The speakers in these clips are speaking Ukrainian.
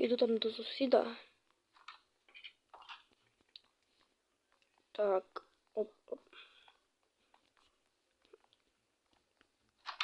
йду там до сусіда. Так. Оп, оп.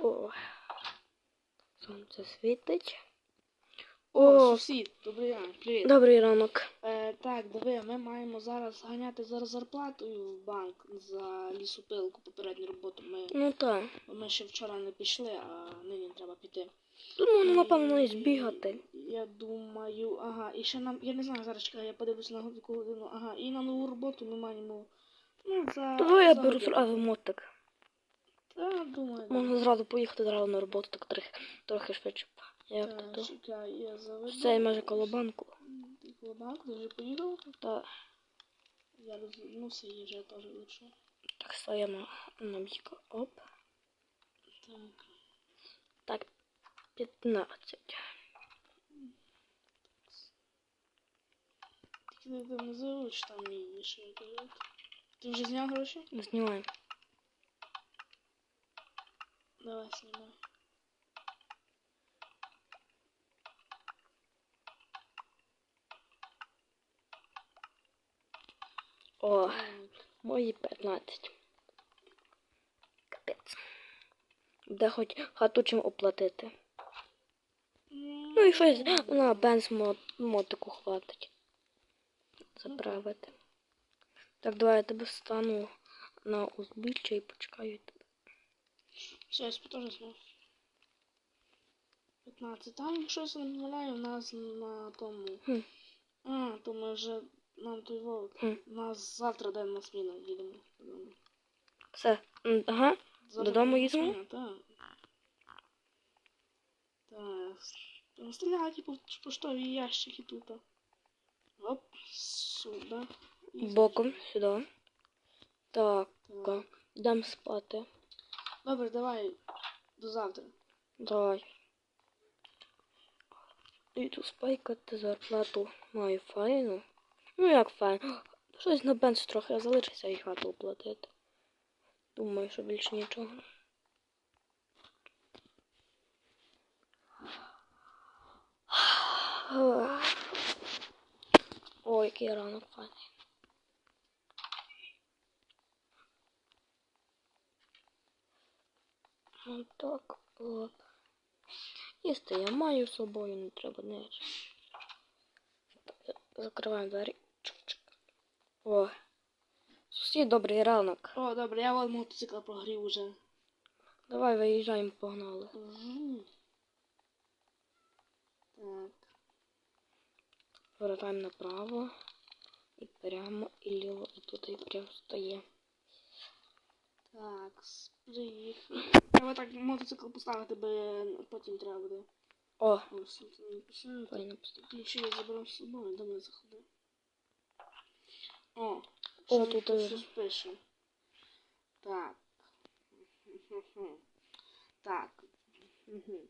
О. Сонце світить. О, О, сусід, добрий ранок, привіт. добрий ранок. Е, так, диви, ми маємо зараз ганяти зараз зарплатою в банк за лісопилку попередню роботу. Ми, Ну так. ми ще вчора не пішли, а нині треба піти. Думаю, ну, напевно, і збігати. Я думаю, ага, і ще нам, я не знаю, зараз чекай, я подивлюся на годину. Ага, і на нову роботу ми маємо. Ну, за. Давай я беру зразу мотик. Та, думаю. Можна зразу поїхати зразу на роботу, так трохи, трохи швидше. Як Так, то? чекай, я заведу. Це майже коло банку. Коло банку, ти вже поїхав? Та Я роз... Ну, все, їжа теж лучше. так стоїмо на бік. Оп. Так. Так, 15. Не заруч там мій я кажу. Ти вже зняв гроші? Знімаємо. Давай знімай. О, мої 15. Капець. Де хоч хату чим оплатити. Ну і щось на бенз мо- мотику хватить. Заправити. Так, давай я тебе стану на узбіччя і почекаю тебе. Все, я зняв. 15. Там, я не помиляю, у нас на тому. Хм. А, то ми вже нам той вовк. Хм. У нас завтра день на зміну їдемо. Все. Ага. Завтра Додому їдемо? Так. Так. Стріляють по поштові ящики тут. Оп, сюди. Боком сюди. Так, Так. дам спати. Добре, давай до завтра. Давай. Іду спайкати зарплату маю файну. Ну як файно. Щось на бенз трохи залишиться і хату оплатити. Думаю, що більше нічого. Ой, який ранок файний. Ну так, от. Їсти я маю з собою, не треба не. Закриваємо двері. О. Сусід, добрий ранок. О, добре, я вон мотоцикл прогрів уже. Давай виїжджаємо, погнали. Мгм. Так. Повертаємо направо. І прямо, і ліво, і тут і прямо стає. Так, приїхали. Треба так мотоцикл поставити, бо потім треба буде. О, Ось пустити. Ключі я забрав з собою, до мене заходив. О, О, тут і- щось пише. Так. Так. Мгм.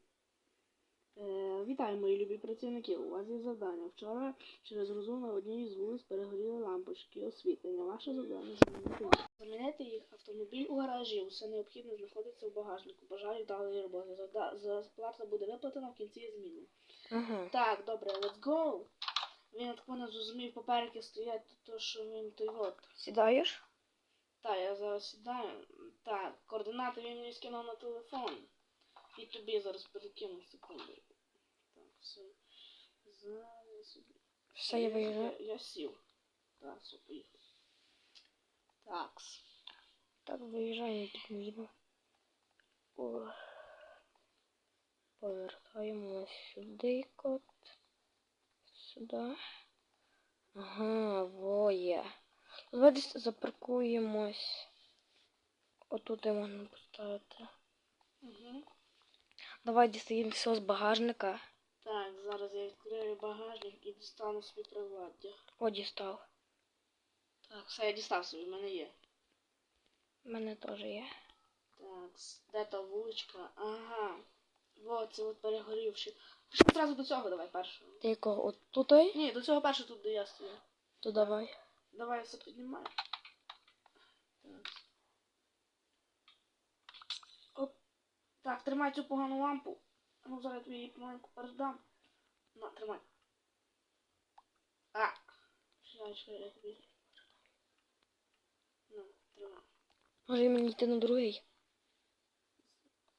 Е, вітаю, мої любі працівники. У вас є завдання. Вчора через розу на одній з вулиць перегоріли лампочки освітлення. Ваше завдання замінити. Замінити їх автомобіль у гаражі. Усе необхідне знаходиться в багажнику. Бажаю вдалої роботи. Зарплата буде виплатена в кінці зміни. Ага. Так, добре, let's go. Він так мене зрозумів, попереки стоять, то що він той от. Сідаєш? Так, я зараз сідаю. Так, координати він мені скинув на телефон. І тобі зараз перекину секунду. Все. Зараз я. Все, я виїжджаю. Я, я сів. Так, все, поїхав. Такс. Так, виїжджаємо тут їду. О. Повертаємо сюди кот. Сюди. Ага, воє. Давай десь запаркуємось. Отут і можна поставити. Угу. Давай дістаємо все з багажника. Зараз я відкрию багажник і дістану собі приладдя. О, дістав. Так, все, я дістав собі, в мене є. У мене теж є. Так, де та вуличка? Ага. Во, це от перегорівши. Пішли одразу до цього давай першого. Ти якого? От тут? ой? Ні, до цього першого тут, де я стою. То давай. Давай я все піднімаю. Так. Оп. Так, тримай цю погану лампу. Ну, зараз я тобі її помаленьку передам. На, тримай. А! Чекай, я тобі. На, тримай. Може мені йти на другий?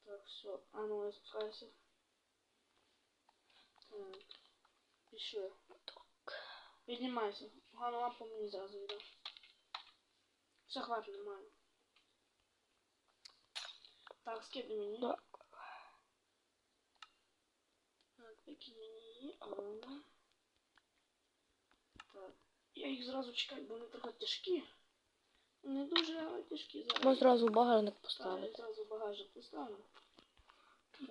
Так, все. А ну, я спускаюся. Так. Пішли. Піднімайся. Погану лампу мені зразу йде. Все, хватить, нормально. Так, скидай мені. Да. Її. Ладно. Так. Я їх зразу чекаю, бо вони трохи тяжкі. Не дуже, але тяжкі зараз. Можна зразу багажник Так, я зразу багажник поставлю.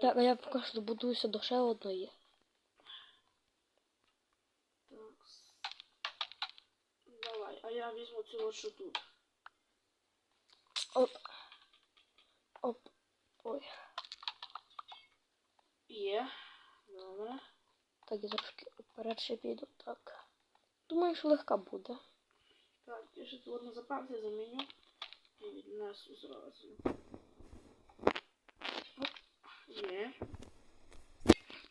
Так, а я поки що добудуюся до ще одної. Так. Давай, а я візьму цю от що тут. Оп. Оп. Ой. Є. Добре. Так, я трошки вперед ще піду. Так. Думаю, що легка буде. Так, я ще тут на заправці заміню і віднесу зразу. Оп. Є.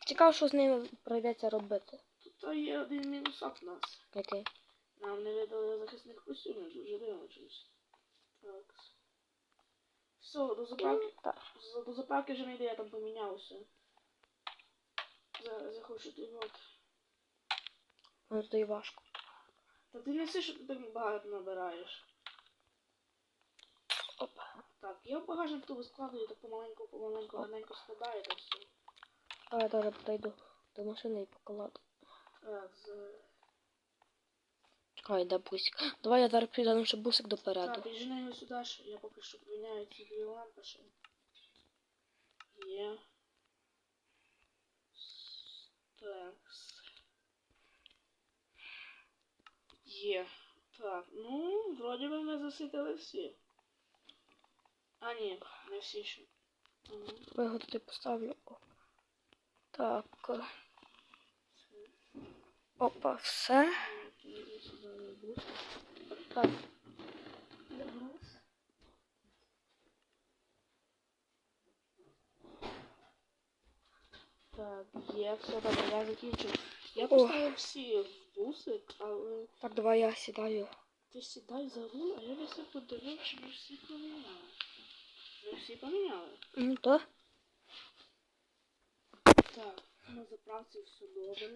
Цікаво, що з ними прийдеться робити. Тут є один мінусок у нас. Який? Нам не видали захисних костюмів, дуже дивно щось. Так. Все, до заправки. Так. З- До заправки вже не йде, я там помінявся. Зараз я хочу той от. Воно тут і важко. Та ти не все, що ти так багато набираєш. Оп. Так, я в багажник туди складую, так помаленьку, помаленьку, гарненько складаю там все. А я зараз подойду до машини і покладу. Так, з... Чекай, де бусик. Давай я зараз піду ще бусик Так, допереду. піджени його сюди я поки що поміняю ці дві лампи ще. Є. Так. Є. Так, ну, вроді би ми засвітили всі. А ні, не всі ще. Я його туди поставлю. Так. Опа, все. Так. Так, є, все добре, я закінчив. Я поставив всі в бусик, але Так, давай я сідаю. ти сідай за руль, а я все подивив, чи ми всі поміняли. Ми всі поміняли. Ну то. Так, на заправці все добре.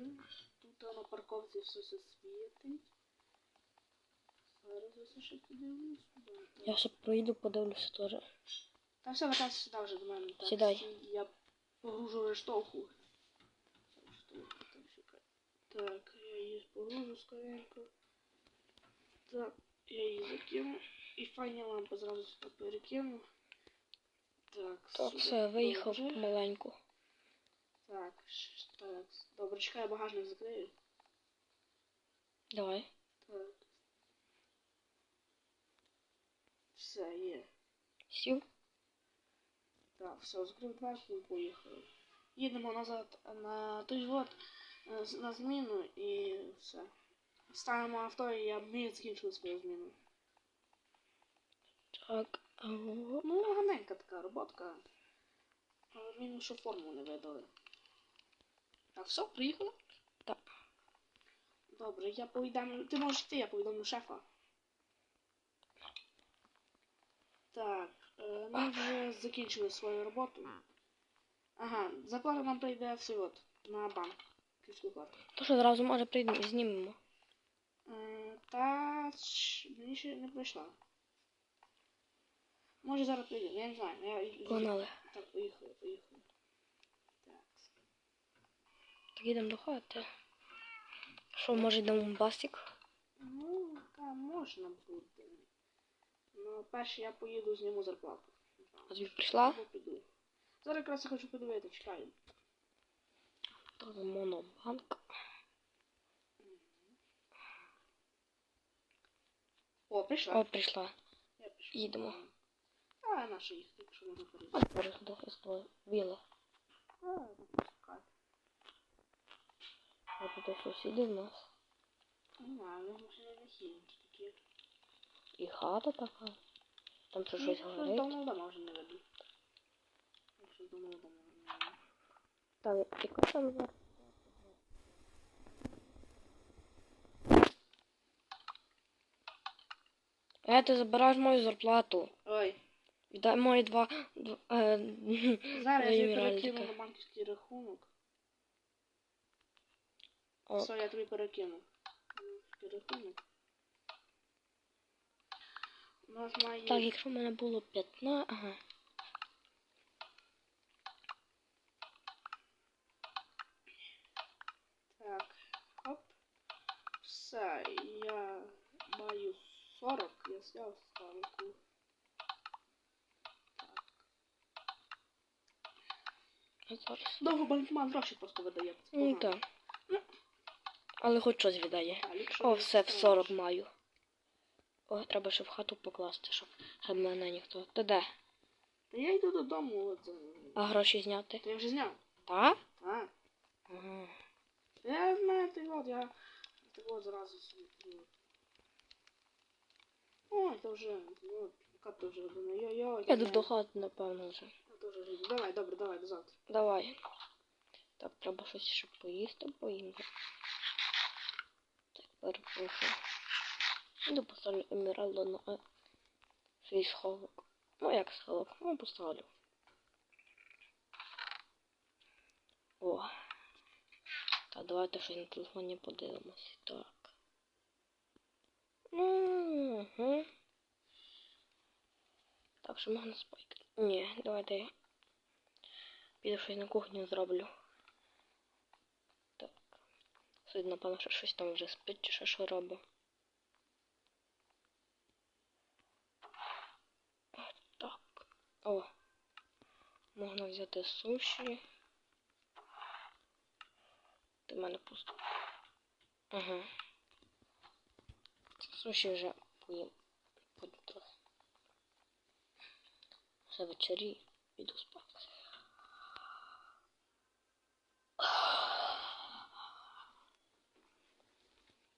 Тут на парковці все все світить. Зараз я все ще подивлюсь. Я ще проїду, подивлюся теж. Та все, вертайся сюди вже до мене. Так, Сідай. Я погружу. Рештовху, так, я її погружу скоренько. Так, я її закину. І файні лампи зразу сюди перекину. Так, Так, все, виїхав маленьку. Так, так. Добре, чекай, я багажник закрию. Давай. Так. Все, є. Сів. Так, все, закрив дверку і поїхали. Їдемо назад на той вот е, на зміну і все. Ставимо авто і я ми закінчили свою зміну. Так. Ну, гарненька така роботка. Але що форму не видали. Так, все, приїхали? Так. Добре, я повідомлю. Ти можеш йти, я повідомлю шефа. Так, ми вже закінчили свою роботу. Ага, заплата нам прийде от на банк. То що зразу може прийдемо і знімемо. Е, та мені ще не прийшла. Може зараз прийде, я не знаю. Я... Погнали. Так, поїхали, поїхали. Так. Так їдемо до хати. Що, може йдемо в басик? Ну, там можна буде. Ну, перше я поїду зніму зарплату. А тобі прийшла? Або піду. Зараз якраз я хочу подивити, чекаю. Так, монобанк. О, прийшла. О, прийшла. Я пішла. їдемо. А, наша їх, якщо можна перейти. А тепер сюди з тобою. Віла. А, ну, пускай. А тут сусіди в нас. Не знаю, я машини не хіленькі такі. І хата така. Там це ну, щось горить. Думав, дома вже не веду. Якщо думав, дома не веду. Так, яка там була? Е, ти забираєш мою зарплату. Ой. Віддай мої два... Е, Зараз я перекину на банківський рахунок. Все, я тобі перекину. Рахунок. Нас має... Так, якщо в мене було 15. Ага. Так, хоп. Все, я маю 40, я зняв 40. Я зараз. Довго банкомат гроші просто видає. Ну так. Але хоч щось віддає. О, все, в 40 маю. О, треба ще в хату покласти, щоб, щоб мене ніхто. Ти де? Та я йду додому, от. е, А гроші зняти? Та я вже зняв. Так? Так. Ага. Я знаю, ти от, я от зразу собі. Ой, то вже, ну, яка то вже година, йо-йо. Я йду до хати, напевно, вже. Я теж вже. Давай, добре, давай, до завтра. Давай. Так, треба щось ще поїсти, поїм. Так, перепрошую. Іду поставлю еміралду на е, свій сховок. Ну як сховок? Ну поставлю. О. Так, давайте щось на телефоні подивимось. Так. Ну, угу. Так, що можна спайки? Ні, давайте я піду щось на кухню зроблю. Так. Сьогодні, напевно, що щось там вже спить чи що, що робить. Так. О. Можна взяти суші. Ти в мене пусто. Ага. Суші вже поїм. Потім трохи. Все вечері піду спати.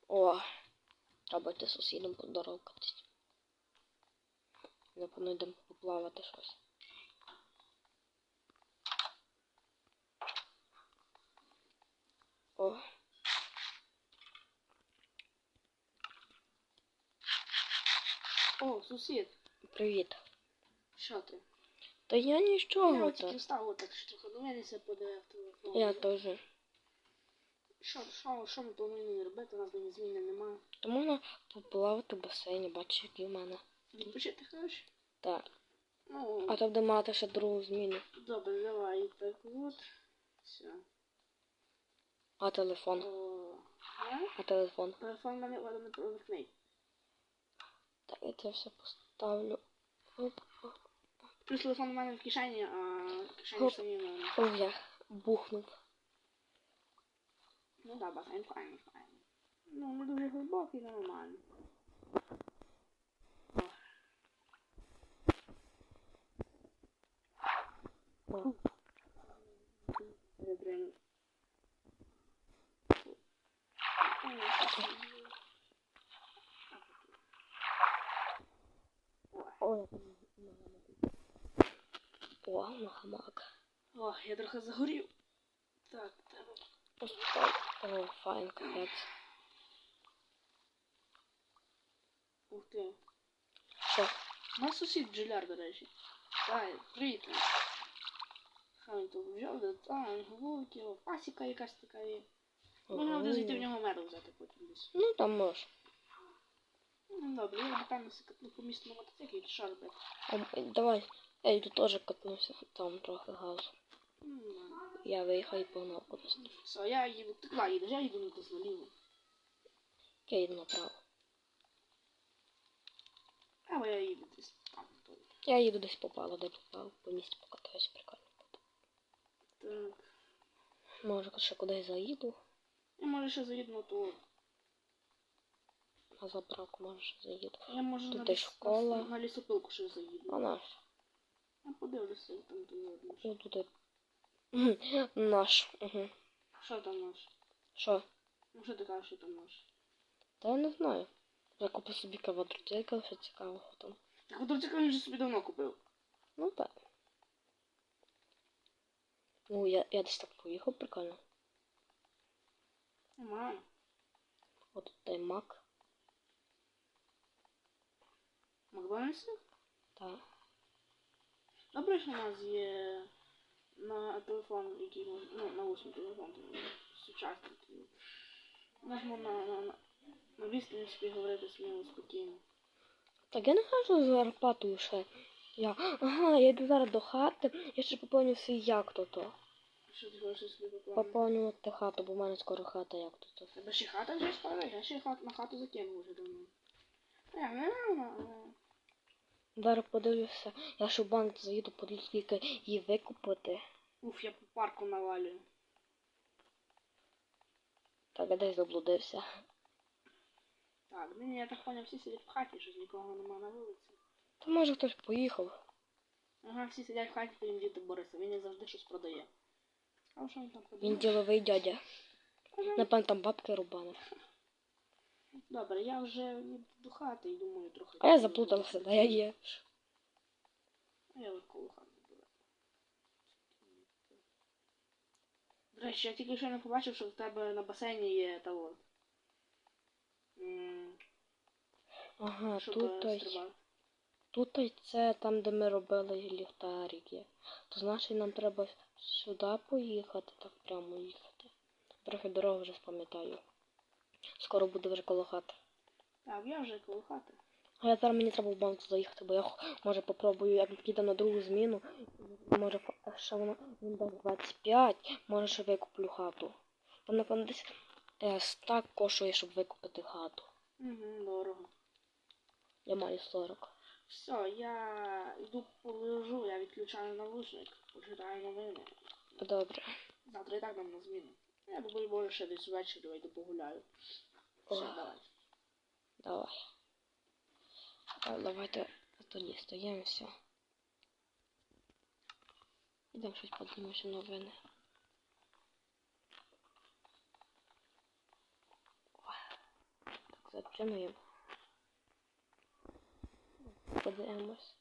О, треба йти сусідом подорокатись. Напевно, йдемо поплавати щось. О. О, сусід, Привіт. що ти? Та я Я нічого от тільки так. встав отак, дивитися, подивив телефон. Я теж. Що, що, що ми плануємо робити? У нас зміни немає. То можна поплавати в басейні, бачиш, який в мене. Відпочити хочеш? Так. Ну, А то буде мати ще другу зміну. добре, давай так от. Все. А телефон. О? А телефон. Телефон в мене вода не провикний. Так, я це все поставлю. Оп, оп. Плюс телефон у мене в кишені, а кишені Хоп. в самі в мене. Ой, я бухнув. Ну да, басейн файний, файний. Ну, не дуже глибокий, але нормально. Ой, я О, на хамак. О, я трохи загорів. Так, треба. Постой. О, файн, капець. Ух ти. Що? У нас сусід бджоляр, до речі. Дай, привіт. Він тут взяв, де там, пасіка якась така є. Можна буде зайти в нього меду взяти потім десь. Ну, там можеш. Ну, добре, я напевно секретну по місту на мотоциклі, чи що робити. А, давай. Я йду теж катнуся. Там трохи газу. Ну, Я виїхав і погнав. Все, я їду, ти куди їдеш? Я їду на наліво. Я їду направо. Або я їду десь там. Я їду десь попало, де попав. По місті покатаюсь, прикольно. Так. Може, ще кудись заїду. Я може ще заїду на ту. На заправку, може, ще заїду. Я може Тут на, ліс- школа. на, лісопилку ще заїду. А наш. Я подивлюся, як там ти. Ну, тут. Мгм, Наш. Угу. Що там наш? Що? Ну що ти кажеш, що там наш? Та я не знаю. Я купив собі квадроцикл, що цікавого там. Так квадроцикл він же собі давно купив. Ну так. Ну, я, я десь так поїхав, прикольно. Нормально. От той мак. Макдональдсі? Так. Добре, що у нас є на телефон, який мож- ну, на восьмий телефон, тому сучасний. У нас можна на, на, на відстані собі говорити сміло спокійно. Так я не кажу з зарплатою ще. Я. Ага, я йду зараз до хати, я ще поповню свій як то то. Що ти хочеш собі поплавати? Поповнювати хату, бо в мене скоро хата як то то. Тебе ще хата вже скоро, я ще хат, на хату закинув вже давно. Е, не, не. Зараз подивлюся, я ще в банк заїду, подивлюся, скільки її викупити. Уф, я по парку навалюю. Так, я десь заблудився. Так, нині я так поняв, всі сидять в хаті, щось нікого нема на вулиці. Та може хтось поїхав. Ага, всі сидять в хаті, крім діти Бориса. Він завжди щось продає. А що він там продає? Він діловий дядя. Ага. Напевно, там бабки рубанив. Добре, я вже до хати і думаю трохи. А я заплутався, де я є. А я коло хати буду. До речі, я тільки що не побачив, що в тебе на басейні є того. м, Ага, Щоб тут е, стрибати. Тут ось це там, де ми робили ліхтарики. То значить нам треба сюди поїхати, так прямо їхати. Трохи дорогу вже спам'ятаю. Скоро буде вже коло хати. Так, я вже коло хати. А я зараз мені треба в банк заїхати, бо я може попробую, як піду на другу зміну. Може ще воно він дасть 25, може ще викуплю хату. Там, напевно, десь е, стак коштує, щоб викупити хату. Угу, дорого. Я маю 40. Все, я йду полежу, я відключаю навушник, почитаю новини. Добре. Завтра і так нам на зміну. Я думаю, може ще десь ввечері вийду погуляю. Все, давай. Давай. А, Давайте тоді стоїмося. Ідемо щось подивимося новини. Ой. Так, зачинуємо. Подивимось.